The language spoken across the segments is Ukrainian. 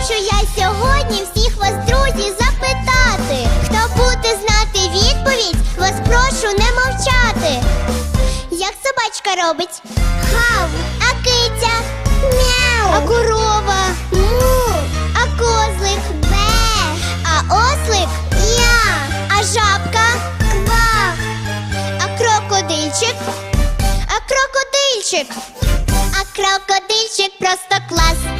Хочу я сьогодні всіх вас, друзі, запитати. Хто буде знати відповідь, вас прошу не мовчати. Як собачка робить? Хав, а киця? Мяу. А корова? Му. А козлик? Бе. А ослик? Я. А жабка? Ква. А крокодильчик? А крокодильчик? А крокодильчик просто клас.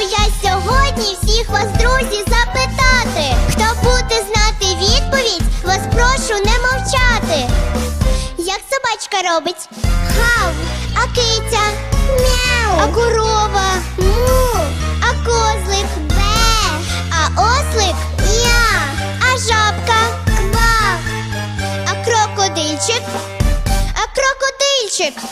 Хочу я сьогодні всіх вас, друзі, запитати. Хто буде знати відповідь, вас прошу не мовчати. Як собачка робить? Хав, а киця? Мяу. А корова? Му. А козлик? Бе. А ослик? Я. А жабка? Ква. А крокодильчик? А крокодильчик?